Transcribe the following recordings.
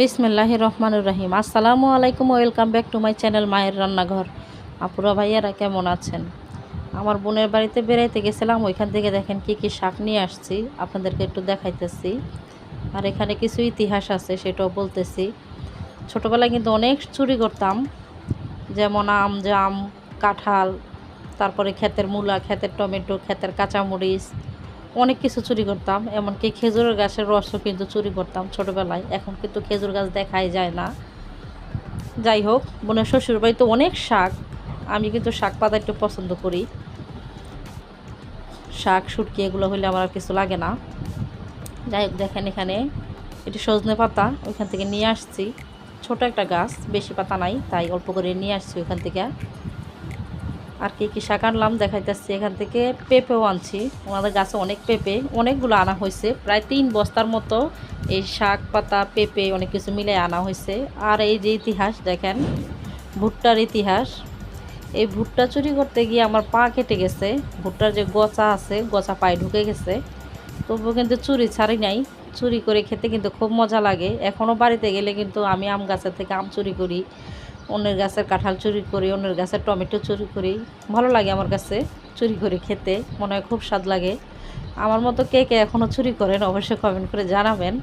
বিসমিল্লাহ রহমানুর রহিম আসসালামু আলাইকুম, welcome back to my channel মায়ের রান্নাঘর। আপুরা ভাইয়ারা কেমন আছেন? আমার বোনের বাড়িতে বেড়াইতে গেছিলাম, ওইখান থেকে দেখেন কি কি শাক নিয়ে আসছি, আপনাদেরকে একটু দেখাইতেছি। আর এখানে কিছু ইতিহাস আছে, সেটাও বলতেছি। ছোটোবেলায় কিন্তু অনেক চুরি করতাম, যেমন আম, জাম, কাঁঠাল, তারপরে ক্ষেতের মূলা, ক্ষেতের টমেটো, ক্ষেতের কাঁচামরিচ অনেক কিছু চুরি করতাম, এমনকি খেজুরের গাছের রসও কিন্তু চুরি করতাম ছোটোবেলায়। এখন কিন্তু খেজুর গাছ দেখাই যায় না। যাই হোক, বোনের শ্বশুর বাড়িতে অনেক শাক, আমি কিন্তু শাক পাতা একটু পছন্দ করি। শাক সুটকি এগুলো হলে আমার আর কিছু লাগে না। যাই হোক, দেখেন এখানে এটি সজনে পাতা, ওইখান থেকে নিয়ে আসছি। ছোট একটা গাছ, বেশি পাতা নাই, তাই অল্প করে নিয়ে আসছি ওইখান থেকে। আর কি কী শাক আনলাম দেখাইতেছি। এখান থেকে পেঁপেও আনছি। ওনাদের গাছে অনেক পেঁপে, অনেকগুলো আনা হয়েছে। প্রায় তিন বস্তার মতো এই শাক পাতা, পেঁপে অনেক কিছু মিলে আনা হয়েছে। আর এই যে ইতিহাস দেখেন, ভুট্টার ইতিহাস। এই ভুট্টা চুরি করতে গিয়ে আমার পা কেটে গেছে। ভুট্টার যে গচা আছে, গচা পায়ে ঢুকে গেছে। তবুও কিন্তু চুরি ছাড়ি নাই। চুরি করে খেতে কিন্তু খুব মজা লাগে। এখনও বাড়িতে গেলে কিন্তু আমি আম গাছের থেকে আম চুরি করি। অন্যের গাছের কাঁঠাল চুরি করি, অন্যের গাছের টমেটো চুরি করি। ভালো লাগে আমার কাছে চুরি করে খেতে, মনে হয় খুব স্বাদ লাগে। আমার মতো কে কে এখনও চুরি করেন অবশ্যই কমেন্ট করে জানাবেন।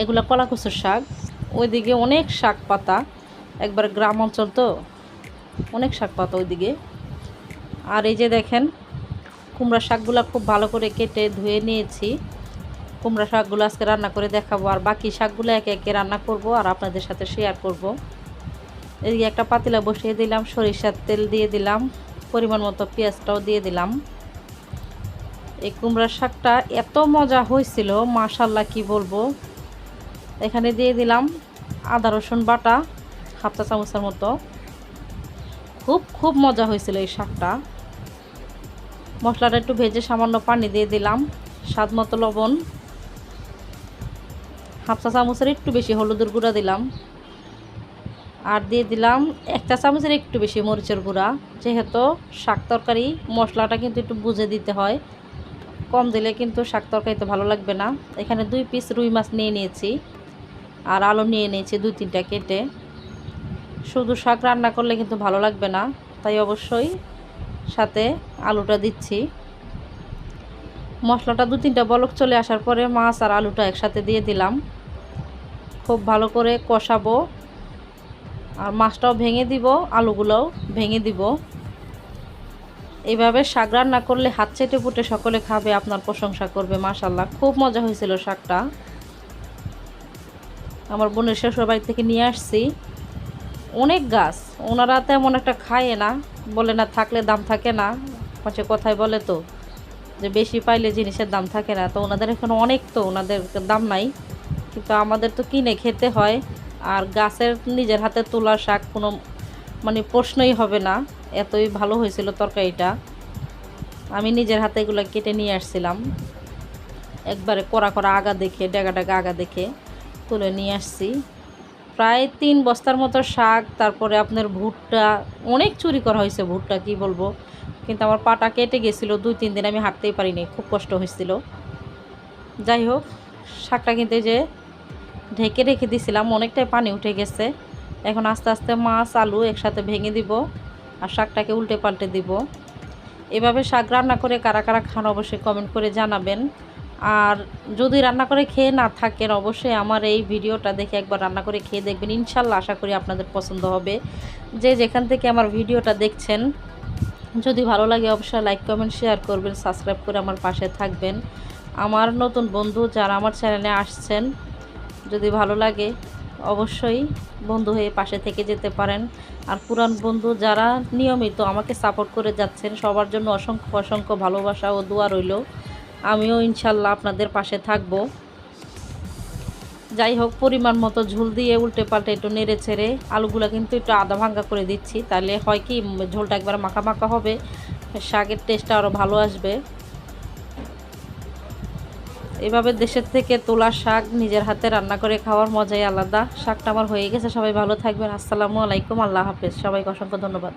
এগুলো কলাকুচুর শাক, ওইদিকে অনেক শাক পাতা, একবার গ্রাম অঞ্চল তো, অনেক শাক পাতা ওইদিকে। আর এই যে দেখেন, কুমড়া শাকগুলো খুব ভালো করে কেটে ধুয়ে নিয়েছি। কুমড়া শাকগুলো আজকে রান্না করে দেখাবো, আর বাকি শাকগুলো একে একে রান্না করব আর আপনাদের সাথে শেয়ার করব। এদিকে একটা পাতিলা বসিয়ে দিলাম, সরিষার তেল দিয়ে দিলাম, পরিমাণ মতো পেঁয়াজটাও দিয়ে দিলাম। এই কুমড়ার শাকটা এত মজা হয়েছিল মাশাল্লাহ কি বলব। এখানে দিয়ে দিলাম আদা রসুন বাটা, হাফ চা চামচের মতো। খুব খুব মজা হয়েছিল এই শাকটা। মশলাটা একটু ভেজে সামান্য পানি দিয়ে দিলাম, স্বাদ মতো লবণ। হাফ চা চামচের একটু বেশি হলুদের গুঁড়া দিলাম। আর দিয়ে দিলাম একটা চামচের একটু বেশি মরিচের গুঁড়া। যেহেতু শাক তরকারি, মশলাটা কিন্তু একটু বুঝে দিতে হয়। কম দিলে কিন্তু শাক তরকারিতে ভালো লাগবে না। এখানে দুই পিস রুই মাছ নিয়ে নিয়েছি আর আলু নিয়ে নিয়েছি দুই তিনটা কেটে। শুধু শাক রান্না করলে কিন্তু ভালো লাগবে না, তাই অবশ্যই সাথে আলুটা দিচ্ছি। মশলাটা দু তিনটা বলক চলে আসার পরে মাছ আর আলুটা একসাথে দিয়ে দিলাম। খুব ভালো করে কষাবো। আর মাছটাও ভেঙে দিব, আলুগুলোও ভেঙে দিব। এইভাবে শাক রান্না করলে হাত চেটে পুটে সকলে খাবে, আপনার প্রশংসা করবে মাশাল্লাহ খুব মজা হয়েছিল শাকটা। আমার বোনের শ্বশুর বাড়ি থেকে নিয়ে আসছি। অনেক গাছ, ওনারা তেমন একটা খায় না, বলে না থাকলে দাম থাকে না। পাশে কথায় বলে তো, যে বেশি পাইলে জিনিসের দাম থাকে না। তো ওনাদের এখানে অনেক তো, ওনাদের দাম নাই। কিন্তু আমাদের তো কিনে খেতে হয়। আর গাছের নিজের হাতে তোলা শাক কোনো মানে প্রশ্নই হবে না। এতই ভালো হয়েছিল তরকারিটা। আমি নিজের হাতে এগুলো কেটে নিয়ে আসছিলাম। একবারে কড়া কড়া আগা দেখে, ডেগা ডেগা আগা দেখে তুলে নিয়ে আসছি। প্রায় তিন বস্তার মতো শাক, তারপরে আপনার ভুট্টা, অনেক চুরি করা হয়েছে ভুট্টা, কি বলব? কিন্তু আমার পাটা কেটে গেছিল, দুই, তিন দিন আমি হাঁটতেই পারিনি, খুব কষ্ট হয়েছিল। যাই হোক, শাকটা কিন্তু যে ঢেকে রেখে দিছিলাম, অনেকটাই পানি উঠে গেছে। এখন আস্তে আস্তে মাছ, আলু একসাথে ভেঙে দিব আর শাকটাকে উল্টে পাল্টে দিব। এভাবে শাক রান্না করে কারা কারা খান অবশ্যই কমেন্ট করে জানাবেন। আর যদি রান্না করে খেয়ে না থাকেন, অবশ্যই আমার এই ভিডিওটা দেখে একবার রান্না করে খেয়ে দেখবেন। ইনশাল্লাহ আশা করি আপনাদের পছন্দ হবে। যে যেখান থেকে আমার ভিডিওটা দেখছেন, যদি ভালো লাগে অবশ্যই লাইক কমেন্ট শেয়ার করবেন সাবস্ক্রাইব করে আমার পাশে থাকবেন। আমার নতুন বন্ধু যারা আমার চ্যানেলে আসছেন যদি ভালো লাগে, অবশ্যই বন্ধু হয়ে পাশে থেকে যেতে পারেন। আর পুরান বন্ধু যারা নিয়মিত আমাকে সাপোর্ট করে যাচ্ছেন, সবার জন্য অসংখ্য অসংখ্য ভালোবাসা ও দোয়া রইল। আমিও ইনশাল্লাহ আপনাদের পাশে থাকব। যাই হোক, পরিমাণ মতো ঝোল দিয়ে উল্টে পাল্টে একটু নেড়ে ছেড়ে আলুগুলো কিন্তু একটু আধা ভাঙ্গা করে দিচ্ছি। তাহলে হয় কি, ঝোলটা একবার মাখা মাখা হবে, শাকের টেস্টটা আরও ভালো আসবে। এভাবে দেশের থেকে তোলা শাক নিজের হাতে রান্না করে খাওয়ার মজাই আলাদা। শাকটা আমার হয়ে গেছে, সবাই ভালো থাকবেন। আসসালামু আলাইকুম, আল্লাহ হাফেজ। সবাইকে অসংখ্য ধন্যবাদ।